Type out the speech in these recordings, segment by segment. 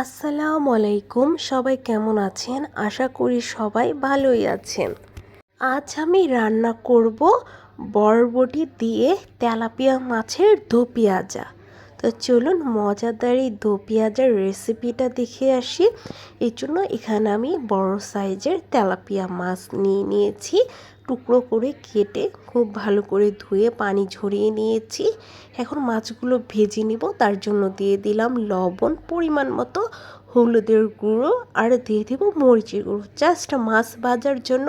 আসসালামু আলাইকুম, সবাই কেমন আছেন? আশা করি সবাই ভালোই আছেন। আজ আমি রান্না করব বরবটি দিয়ে তেলাপিয়া মাছের দো পেঁয়াজা। তো চলুন মজাদার এই দো পেঁয়াজের রেসিপিটা দেখে আসি। এই জন্য এখানে আমি বড় সাইজের তেলাপিয়া মাছ নিয়ে নিয়েছি। টুকরো করে কেটে খুব ভালো করে ধুয়ে পানি ঝরিয়ে নিয়েছি। এখন মাছগুলো ভেজে নিব, তার জন্য দিয়ে দিলাম লবণ পরিমাণ মতো। হলুদের গুঁড়ো আর দিয়ে দেবো মরিচের গুঁড়ো। জাস্ট মাছ ভাজার জন্য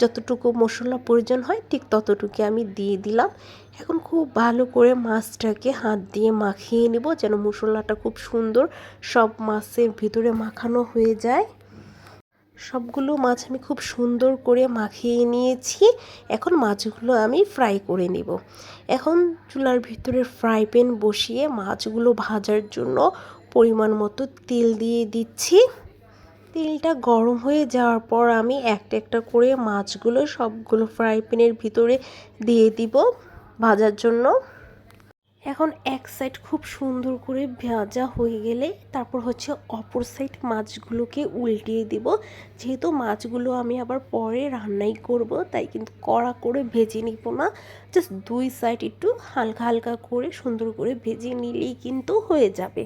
যতটুকু মশলা প্রয়োজন হয়, ঠিক ততটুকু আমি দিয়ে দিলাম। এখন খুব ভালো করে মাছটাকে হাত দিয়ে মাখিয়ে নেব যেন মশলাটা খুব সুন্দর সব মাছের ভিতরে মাখানো হয়ে যায়। সবগুলো মাছ আমি খুব সুন্দর করে মাখিয়ে নিয়েছি। এখন মাছগুলো আমি ফ্রাই করে নেব। এখন চুলার ভিতরে ফ্রাই প্যান বসিয়ে মাছগুলো ভাজার জন্য পরিমাণ মতো তেল দিয়ে দিচ্ছি। তেলটা গরম হয়ে যাওয়ার পর আমি একটা একটা করে মাছগুলো, সবগুলো ফ্রাই প্যানের ভিতরে দিয়ে দিব ভাজার জন্য। এখন এক সাইড খুব সুন্দর করে ভাজা হয়ে গেলে তারপর হচ্ছে অপর সাইড মাছগুলোকে উল্টিয়ে দিব। যেহেতু মাছগুলো আমি আবার পরে রান্নাই করব, তাই কিন্তু কড়া করে ভেজে নিব না। জাস্ট দুই সাইড একটু হালকা হালকা করে সুন্দর করে ভেজে নিলেই কিন্তু হয়ে যাবে।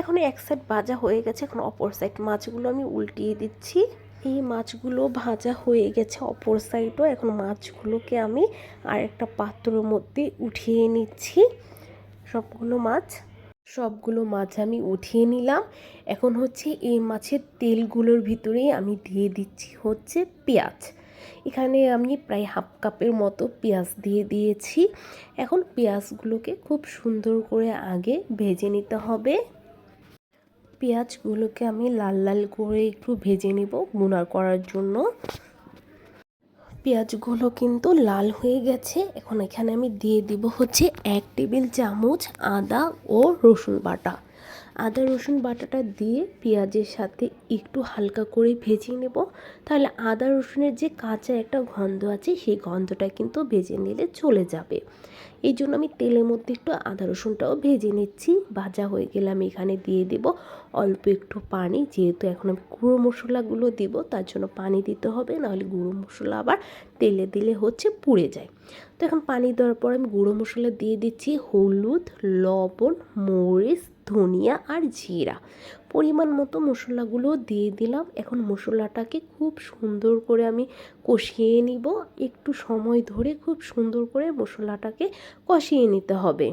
এখন এক সাইড ভাজা হয়ে গেছে, এখন অপর সাইড মাছগুলো আমি উল্টিয়ে দিচ্ছি। এই মাছগুলো ভাজা হয়ে গেছে অপর সাইডও এখন মাছগুলোকে আমি আর একটা পাত্রের মধ্যে উঠিয়ে নিচ্ছি। সবগুলো মাছ সবগুলো মাছ আমি উঠিয়ে নিলাম। এখন হচ্ছে এই মাছের তেলগুলোর ভিতরেই আমি দিয়ে দিচ্ছি হচ্ছে পেঁয়াজ। এখানে আমি প্রায় হাফ কাপের মতো পেঁয়াজ দিয়ে দিয়েছি। এখন পেঁয়াজগুলোকে খুব সুন্দর করে আগে ভেজে নিতে হবে। পেঁয়াজগুলোকে আমি লাল লাল করে একটু ভেজে নেব গুনার করার জন্য। পেঁয়াজগুলো কিন্তু লাল হয়ে গেছে। এখন এখানে আমি দিয়ে দিব হচ্ছে এক টেবিল চামচ আদা ও রসুন বাটা। আদা, রসুন বাটাটা দিয়ে পেঁয়াজের সাথে একটু হালকা করে ভেজে নেব। তাহলে আদা, রসুনের যে কাঁচা একটা গন্ধ আছে, সেই গন্ধটা কিন্তু ভেজে নিলে চলে যাবে। এই জন্য আমি তেলের মধ্যে একটু আদা, রসুনটাও ভেজে নিচ্ছি। ভাজা হয়ে গেলে আমি এখানে দিয়ে দেব অল্প একটু পানি। যেহেতু এখন আমি গুঁড়ো মশলাগুলো দিব, তার জন্য পানি দিতে হবে। নাহলে গুঁড়ো মশলা আবার তেলে দিলে হচ্ছে পুড়ে যায়। তো এখন পানি দেওয়ার পর আমি গুঁড়ো মশলা দিয়ে দিচ্ছি হলুদ, লবণ, মরিচ ধনিয়া আর জিরা। পরিমাণ মতো মশলাগুলো দিয়ে দিলাম। এখন মশলাটাকে খুব সুন্দর করে আমি কষিয়ে নিব। একটু সময় ধরে খুব সুন্দর করে মশলাটাকে কষিয়ে নিতে হবে।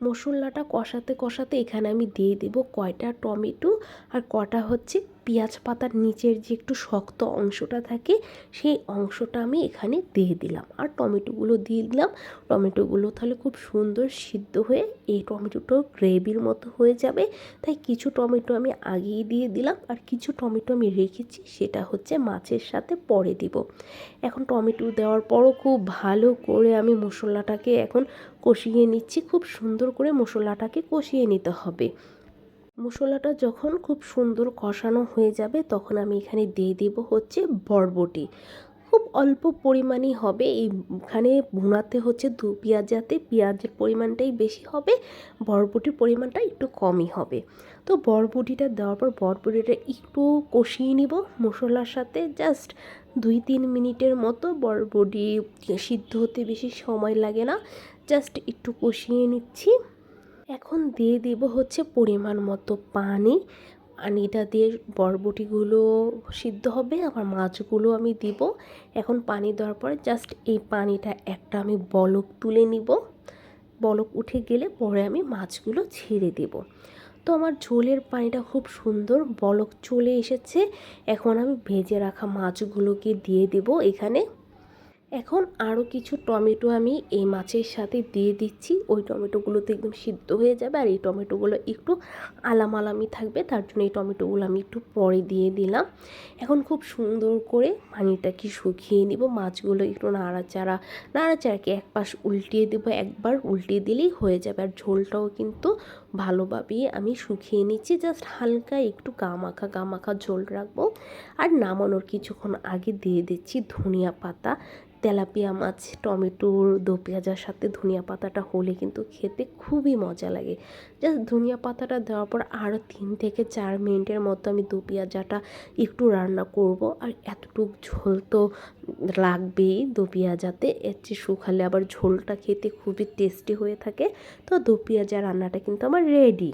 মশলাটা কষাতে কষাতে এখানে আমি দিয়ে দেব কয়টা টমেটো আর কটা হচ্ছে পেঁয়াজ পাতার নিচের যে একটু শক্ত অংশটা থাকে, সেই অংশটা আমি এখানে দিয়ে দিলাম। আর টমেটোগুলো দিয়ে দিলাম। টমেটোগুলো তাহলে খুব সুন্দর সিদ্ধ হয়ে এই টমেটোটাও গ্রেভির মতো হয়ে যাবে। তাই কিছু টমেটো আমি আগেই দিয়ে দিলাম আর কিছু টমেটো আমি রেখেছি, সেটা হচ্ছে মাছের সাথে পরে দিব। এখন টমেটো দেওয়ার পরও খুব ভালো করে আমি মশলাটাকে এখন কষিয়ে নিচ্ছি। খুব সুন্দর করে মশলাটাকে কষিয়ে নিতে হবে। মশলাটা যখন খুব সুন্দর কষানো হয়ে যাবে, তখন আমি এখানে দিয়ে দেব হচ্ছে বরবটি। খুব অল্প পরিমাণই হবে। এইখানে ভুনাতে হচ্ছে দু পেঁয়াজাতে পেঁয়াজের পরিমাণটাই বেশি হবে, বরবটির পরিমাণটা একটু কমই হবে। তো বরবটিটা দেওয়ার পর বরবটিটা একটু কষিয়ে নিব। মশলার সাথে জাস্ট দুই তিন মিনিটের মতো বরবটি সিদ্ধ হতে বেশি সময় লাগে না। জাস্ট একটু কষিয়ে নিচ্ছি। এখন দিয়ে দিব হচ্ছে পরিমাণ মতো পানি। পানিটা দিয়ে বরবটিগুলো সিদ্ধ হবে, আবার মাছগুলো আমি দিব। এখন পানি দেওয়ার পরে জাস্ট এই পানিটা একটা আমি বলক তুলে নিব। বলক উঠে গেলে পরে আমি মাছগুলো ছেড়ে দেব। তো আমার ঝোলের পানিটা খুব সুন্দর বলক চলে এসেছে। এখন আমি ভেজে রাখা মাছগুলোকে দিয়ে দেব এখানে। এখন আরও কিছু টমেটো আমি এই মাছের সাথে দিয়ে দিচ্ছি। ওই টমেটোগুলো তো একদম সিদ্ধ হয়ে যাবে আর এই টমেটোগুলো একটু আলাম আলামি থাকবে, তার জন্য এই টমেটোগুলো আমি একটু পরে দিয়ে দিলাম। এখন খুব সুন্দর করে পানিটাকে শুকিয়ে নিব, মাছগুলো একটু নাড়াচাড়া নাড়াচাড়াকে এক পাশ উল্টিয়ে দেবো, একবার উল্টিয়ে দিলেই হয়ে যাবে। আর ঝোলটাও কিন্তু ভালোভাবেই আমি শুকিয়ে নিচ্ছি, জাস্ট হালকা একটু গামাখা গামাখা ঝোল রাখব। আর নামানোর কিছুক্ষণ আগে দিয়ে দিচ্ছি ধনিয়া পাতা। তেলাপিয়া মাছ টমেটোর দো পেঁয়াজার সাথে ধনিয়া পাতাটা হলে কিন্তু খেতে খুবই মজা লাগে। জাস্ট ধনিয়া পাতাটা দেওয়ার পর আরও তিন থেকে চার মিনিটের মতো আমি দো পেঁয়াজাটা একটু রান্না করব। আর এতটুক ঝোল তো লাগবেই দো পেঁয়াজাতে এর চেয়ে শুকালে আবার ঝোলটা খেতে খুবই টেস্টি হয়ে থাকে। তো দো পেঁয়াজা রান্নাটা কিন্তু আমার রেডি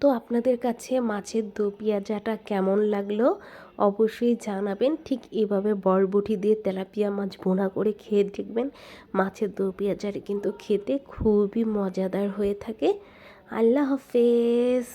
তো আপনাদের কাছে মাছের দো পেঁয়াজাটা কেমন লাগল? অবশ্যই জানাবেন। ঠিক এভাবে বরবটি দিয়ে তেলাপিয়া মাছ বোনা করে খেয়ে দেখবেন মাছের দো পেঁয়াজাটা কিন্তু খেতে খুবই মজাদার হয়ে থাকে। আল্লাহ হাফেজ।